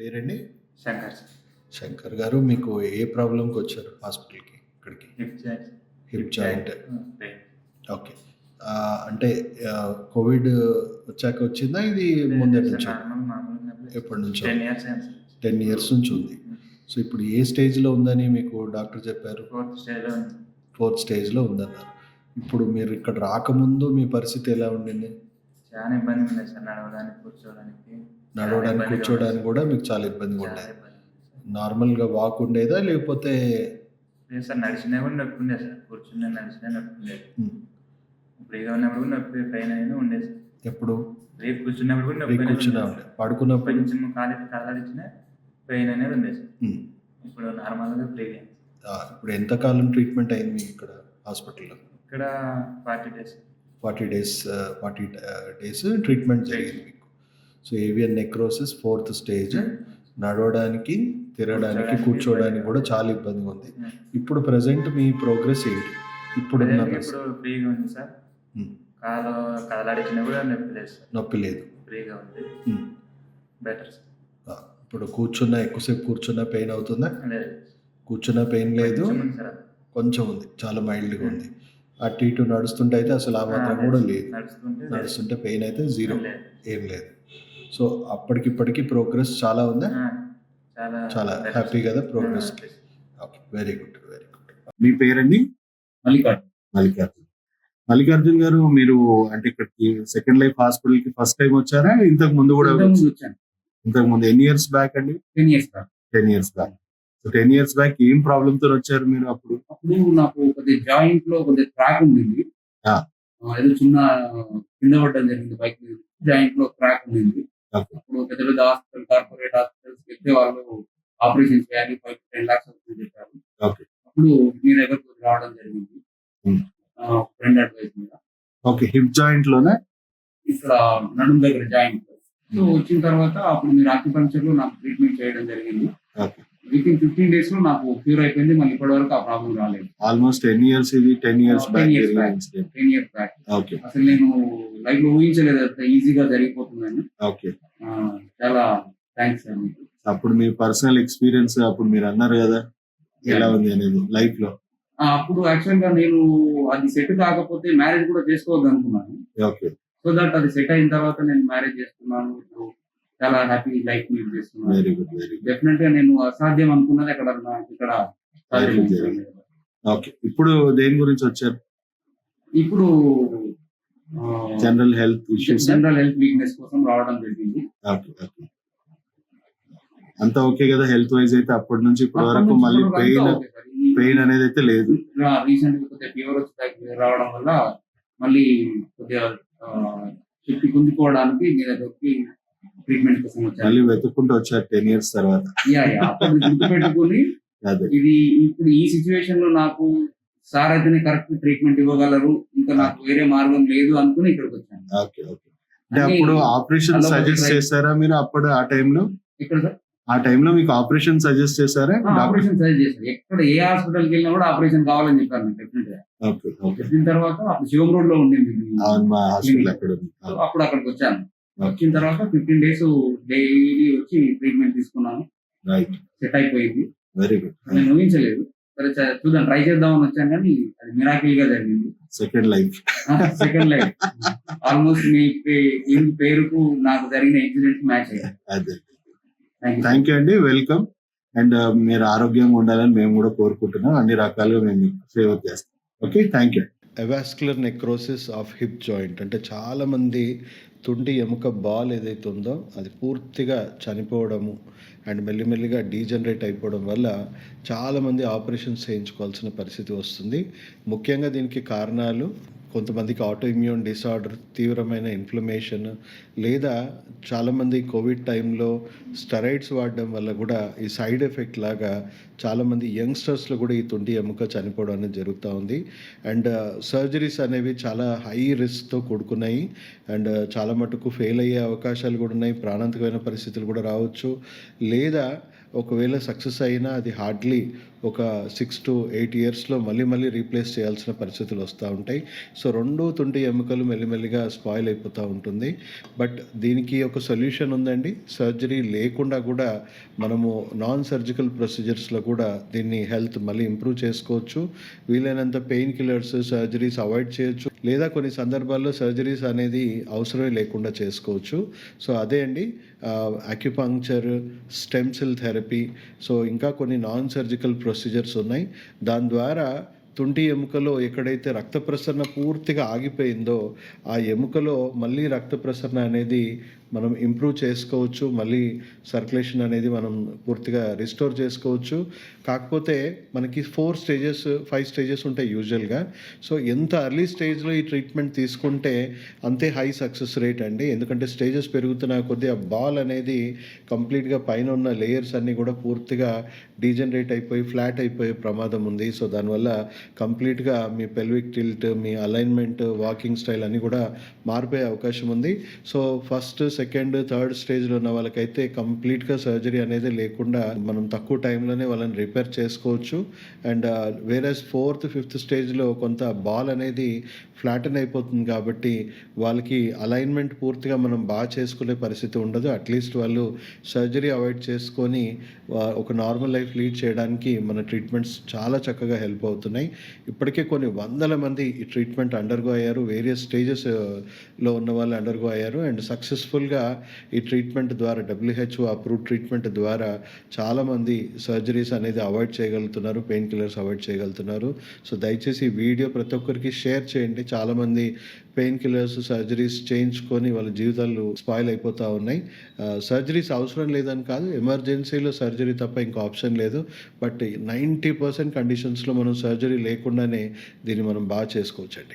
పేరండి? శంకర్ శంకర్ గారు మీకు ఏ ప్రాబ్లంకి వచ్చారు హాస్పిటల్కి ఇక్కడికి? Hip joint. ఓకే. అంటే కోవిడ్ వచ్చాక వచ్చిందా? ఇది ముందే నుంచి? ఎప్పటి నుంచో టెన్ ఇయర్స్ నుంచి ఉంది. సో ఇప్పుడు ఏ స్టేజ్లో ఉందని మీకు డాక్టర్ చెప్పారు? ఫోర్త్ స్టేజ్లో ఉంది. ఫోర్త్ స్టేజ్లో ఉందన్నారు. ఇప్పుడు మీరు ఇక్కడ రాకముందు మీ పరిస్థితి ఎలా ఉండింది? చాలా ఇబ్బంది ఉంది సార్ నడవడానికి కూర్చోవడానికి. నడవడానికి కూర్చోవడానికి కూడా మీకు చాలా ఇబ్బందిగా ఉండేది. నార్మల్గా వాక్ ఉండేదా లేకపోతే లేదు సార్ నడిచినా కూడా నొప్పి ఉండేది సార్. కూర్చున్నా నడిచినా నొప్పి ఉండేది ఫ్రీగా ఉన్నప్పుడు కూడా నొప్పి పైన అనేది ఉండేది సార్. ఎప్పుడు? రేపు కూర్చున్నప్పుడు కూడా నొప్పి కూర్చున్నా ఉండేది. పడుకున్నప్పుడు? కొంచెం కాలు కాలాడిచ్చినా పెయిన్ అనేది ఉండేది సార్. ఇప్పుడు నార్మల్గా ఫ్రీగా ఇప్పుడు ఎంతకాలం ట్రీట్మెంట్ అయింది మీకు ఇక్కడ హాస్పిటల్లో? ఇక్కడ forty days. Forty days forty days treatment జరిగింది మీకు. So avian necrosis fourth stage నడవడానికి తిరగడానికి కూర్చోవడానికి కూడా చాలా ఇబ్బందిగా ఉంది. ఇప్పుడు ప్రజెంట్ మీ ప్రోగ్రెస్ ఏంటి? ఇప్పుడు ఫ్రీగా ఉంది సార్. కాలు కదలాడించినా కూడా నొప్పి లేదు నొప్పి లేదు. ఫ్రీగా ఉంది. బెటర్ ఇప్పుడు కూర్చున్న ఎక్కువసేపు కూర్చున్న పెయిన్ అవుతుందా? కూర్చున్న పెయిన్ లేదు. కొంచెం ఉంది చాలా మైల్డ్గా ఉంది. అటు ఇటు నడుస్తుంటే అయితే అసలు ఆ మాత్రం కూడా లేదు. నడుస్తుంటే పెయిన్ అయితే జీరో. ఏం లేదు. సో అప్పటికిప్పటికి ప్రోగ్రెస్ చాలా ఉందా? చాలా హ్యాపీ. కదా progress. Okay very good very good మీ పేరండి? మల్లికార్జున్. మల్లికార్జున్. మల్లికార్జున్ గారు మీరు అంటే ఇక్కడికి సెకండ్ లైఫ్ హాస్పిటల్కి ఫస్ట్ టైం వచ్చారా? ఇంతకు ముందు కూడా ఇంతకు ముందు ఎన్ని ఇయర్స్ బ్యాక్ అండి? Ten years back ten years back so ten years back ఏం ప్రాబ్లమ్తో వచ్చారు మీరు అప్పుడు? అప్పుడు నాకు కొద్దిగా జాయింట్లో కొద్దిగా క్రాక్ ఉండింది. ఏదో చిన్న కింద పడడం జరిగింది బైక్ జాయింట్లో క్రాక్ ఉండింది. అప్పుడు పెద్ద పెద్ద హాస్పిటల్ కార్పొరేట్ హాస్పిటల్స్ వెళ్తే వాళ్ళు ఆపరేషన్ చేయాలి ఫైవ్ టెన్ లాక్స్ అవుతుంది చెప్పారు. అప్పుడు మీ దగ్గరకు రావడం జరిగింది. ఫ్రెండ్ అడ్వైస్ మీద. ఓకే హిప్ జాయింట్లోనే? ఇక్కడ నడుము దగ్గర జాయింట్ సో వచ్చిన తర్వాత అప్పుడు మీరు ఆక్యుపంచర్లో నాకు ట్రీట్మెంట్ చేయడం జరిగింది. ఓకే. విత్ ఇన్ ఫిఫ్టీన్ డేస్లో నాకు క్యూర్ అయిపోయింది. మళ్ళీ ఇప్పటి వరకు ఆ ప్రాబ్లం రాలేదు. ఆల్మోస్ట్ టెన్ ఇయర్స్ ఇది ten years back years back. Ten years back okay అసలు నేను లైఫ్లో ఊహించలేదు. అంత ఈజీగా జరిగిపోతుందని. ఓకే చాలా థ్యాంక్స్ సార్ మీకు. అప్పుడు మీ పర్సనల్ ఎక్స్పీరియన్స్ అప్పుడు మీరు అన్నారు కదా ఎలా ఉంది అనేది లైఫ్లో. అప్పుడు యాక్చువల్గా నేను అది సెట్ కాకపోతే మ్యారేజ్ కూడా చేసుకోవద్దు అనుకున్నాను. ఓకే సో దట్ అది సెట్ అయిన తర్వాత నేను మ్యారేజ్ చేసుకున్నాను. ఇప్పుడు చాలా happy life lead very good very good డెఫినెట్గా నేను అసాధ్యం అనుకున్నది అక్కడ నాకు ఇక్కడ. ఓకే ఇప్పుడు దేని గురించి వచ్చారు? ఇప్పుడు general health issues general health weakness కోసం రావడం జరిగింది. ఓకే ఓకే అంతా ఓకే కదా హెల్త్ వైజ్ అయితే అప్పటి నుంచి ఇప్పటి వరకు మళ్ళీ పెయిన్ పెయిన్ అనేది అయితే లేదు. రీసెంట్గా కొద్దిగా ఫీవర్ వచ్చి రావడం వల్ల మళ్ళీ కొద్దిగా ఆ, శక్తి గుంజుకోవడానికి మీ దగ్గరికి ట్రీట్మెంట్ కోసం మళ్ళీ వెతుక్కుంటూ వచ్చారు టెన్ ఇయర్స్ తర్వాత. యా. అప్పుడు ఇది ఇప్పుడు ఈ సిచ్యువేషన్లో నాకు సార్ అయితేనే కరెక్ట్ ట్రీట్మెంట్ ఇవ్వగలరు. ఇంకా నాకు వేరే మార్గం లేదు అనుకుని ఇక్కడికి వచ్చాను. ఓకే ఓకే అంటే అప్పుడు ఆపరేషన్ సజెస్ట్. చేశారా మీరు అప్పుడు ఆ టైంలో ఇక్కడ సార్? ఆ టైంలో మీకు ఆపరేషన్ సజెస్ట్ చేశారా? ఆపరేషన్ సజెస్ట్ చేశారు. ఎక్కడ ఏ హాస్పిటల్కి వెళ్ళినా కూడా ఆపరేషన్ కావాలని చెప్పారు నాకు డెఫినెట్గా చెప్పిన తర్వాత అప్పుడు శివం రోడ్లో ఉండింది హాస్పిటల్ అప్పుడు అక్కడికి వచ్చాను. వచ్చిన తర్వాత ఫిఫ్టీన్ డేస్ డైలీ వచ్చి ట్రీట్మెంట్ తీసుకున్నాను. రైట్ సెట్ అయిపోయింది. వెరీ గుడ్ నేను ఊహించలేదు సరే చూద్దాం ట్రై చేద్దామని వచ్చాను కానీ అది మిరాకిల్గా జరిగింది second life second life almost మీ పేరుకు నాకు జరిగిన ఇన్సిడెంట్ మ్యాచ్ అదే. థ్యాంక్ యూ అండి. వెల్కమ్ అండ్ మీరు ఆరోగ్యంగా ఉండాలని మేము కూడా కోరుకుంటున్నాం. అన్ని రకాలుగా మేము ఫేవర్ చేస్తాం. Okay thank you avascular necrosis of hip joint అంటే చాలా తుండి ఎముక బాల్ ఏదైతే ఉందో అది పూర్తిగా చనిపోవడము అండ్ మెల్లిమెల్లిగా డీజనరేట్ అయిపోవడం వల్ల చాలామంది ఆపరేషన్స్ చేయించుకోవాల్సిన పరిస్థితి వస్తుంది. ముఖ్యంగా దీనికి కారణాలు కొంతమందికి ఆటో ఇమ్యూన్ డిసార్డర్ తీవ్రమైన ఇన్ఫ్లమేషన్ లేదా చాలామంది కోవిడ్ టైంలో స్టెరాయిడ్స్ వాడడం వల్ల కూడా ఈ సైడ్ ఎఫెక్ట్ లాగా చాలామంది యంగ్స్టర్స్లో కూడా ఈ తుంటి ఎముక చనిపోవడం అనేది జరుగుతూ ఉంది. అండ్ సర్జరీస్ uh, అనేవి చాలా హై రిస్క్తో కూడుకున్నాయి. అండ్ uh, చాలా మటుకు ఫెయిల్ అయ్యే అవకాశాలు కూడా ఉన్నాయి. ప్రాణాంతకమైన పరిస్థితులు కూడా రావచ్చు. లేదా ఒకవేళ సక్సెస్ అయినా అది హార్డ్లీ ఒక సిక్స్ టు ఎయిట్ ఇయర్స్లో మళ్ళీ మళ్ళీ రీప్లేస్ చేయాల్సిన పరిస్థితులు వస్తూ ఉంటాయి. సో రెండు తుంటి ఎముకలు మెల్లిమెల్లిగా స్పాయిల్ అయిపోతూ ఉంటుంది. బట్ దీనికి ఒక సొల్యూషన్ ఉందండి. సర్జరీ లేకుండా కూడా మనము నాన్ సర్జికల్ ప్రొసీజర్స్లో కూడా దీన్ని హెల్త్ మళ్ళీ ఇంప్రూవ్ చేసుకోవచ్చు. వీలైనంత పెయిన్ కిల్లర్స్ సర్జరీస్ అవాయిడ్ చేయొచ్చు. లేదా కొన్ని సందర్భాల్లో సర్జరీస్ అనేది అవసరమే లేకుండా చేసుకోవచ్చు. సో అదే అండి. Acupuncture stem cell therapy so ఇంకా కొన్ని నాన్ సర్జికల్ ప్రొసీజర్స్ ఉన్నాయి. దాని ద్వారా తుంటి ఎముకలో ఎక్కడైతే రక్త ప్రసరణ పూర్తిగా ఆగిపోయిందో ఆ ఎముకలో మళ్ళీ రక్త ప్రసరణ అనేది మనం ఇంప్రూవ్ చేసుకోవచ్చు మళ్ళీ సర్క్యులేషన్ అనేది మనం పూర్తిగా రిస్టోర్ చేసుకోవచ్చు. కాకపోతే మనకి ఫోర్ స్టేజెస్ ఫైవ్ స్టేజెస్ ఉంటాయి యూజువల్గా సో ఎంత అర్లీ స్టేజ్లో ఈ ట్రీట్మెంట్ తీసుకుంటే అంతే హై సక్సెస్ రేట్ అండి. ఎందుకంటే స్టేజెస్ పెరుగుతున్న కొద్దీ ఆ బాల్ అనేది కంప్లీట్గా పైన ఉన్న లేయర్స్ అన్నీ కూడా పూర్తిగా డీజనరేట్ అయిపోయి ఫ్లాట్ అయిపోయే ప్రమాదం ఉంది. సో దానివల్ల కంప్లీట్గా మీ పెల్విక్ టిల్ట్ మీ అలైన్మెంట్ వాకింగ్ స్టైల్ అన్నీ కూడా మారిపోయే అవకాశం ఉంది. సో ఫస్ట్ సెకండ్ థర్డ్ స్టేజ్లో ఉన్న వాళ్ళకైతే కంప్లీట్గా సర్జరీ అనేది లేకుండా మనం తక్కువ టైంలోనే వాళ్ళని రిపేర్ చేసుకోవచ్చు. అండ్ వేరే ఫోర్త్ ఫిఫ్త్ స్టేజ్లో కొంత బాల్ అనేది ఫ్లాటన్ అయిపోతుంది కాబట్టి వాళ్ళకి అలైన్మెంట్ పూర్తిగా మనం బాగా చేసుకునే పరిస్థితి ఉండదు. అట్లీస్ట్ వాళ్ళు సర్జరీ అవాయిడ్ చేసుకొని ఒక నార్మల్ లైఫ్ లీడ్ చేయడానికి మన ట్రీట్మెంట్స్ చాలా చక్కగా హెల్ప్ అవుతున్నాయి. ఇప్పటికే కొన్ని వందల మంది ఈ ట్రీట్మెంట్ అండర్గో అయ్యారు. వేరియస్ స్టేజెస్లో ఉన్న వాళ్ళు అండర్గో అయ్యారు. అండ్ సక్సెస్ఫుల్ యాక్చువల్గా ఈ ట్రీట్మెంట్ ద్వారా డబ్ల్యూహెచ్ఓ అప్రూవ్ ట్రీట్మెంట్ ద్వారా చాలామంది సర్జరీస్ అనేది అవాయిడ్ చేయగలుగుతున్నారు పెయిన్ కిల్లర్స్ అవాయిడ్ చేయగలుగుతున్నారు. సో దయచేసి ఈ వీడియో ప్రతి ఒక్కరికి షేర్ చేయండి. చాలామంది పెయిన్ కిల్లర్స్ సర్జరీస్ చేయించుకొని వాళ్ళ జీవితాలు స్పాయిల్ అయిపోతూ ఉన్నాయి. సర్జరీస్ అవసరం లేదని కాదు ఎమర్జెన్సీలో సర్జరీ తప్ప ఇంకో ఆప్షన్ లేదు. బట్ నైంటీ పర్సెంట్ కండిషన్స్లో మనం సర్జరీ లేకుండానే దీన్ని మనం బాగా చేసుకోవచ్చండి.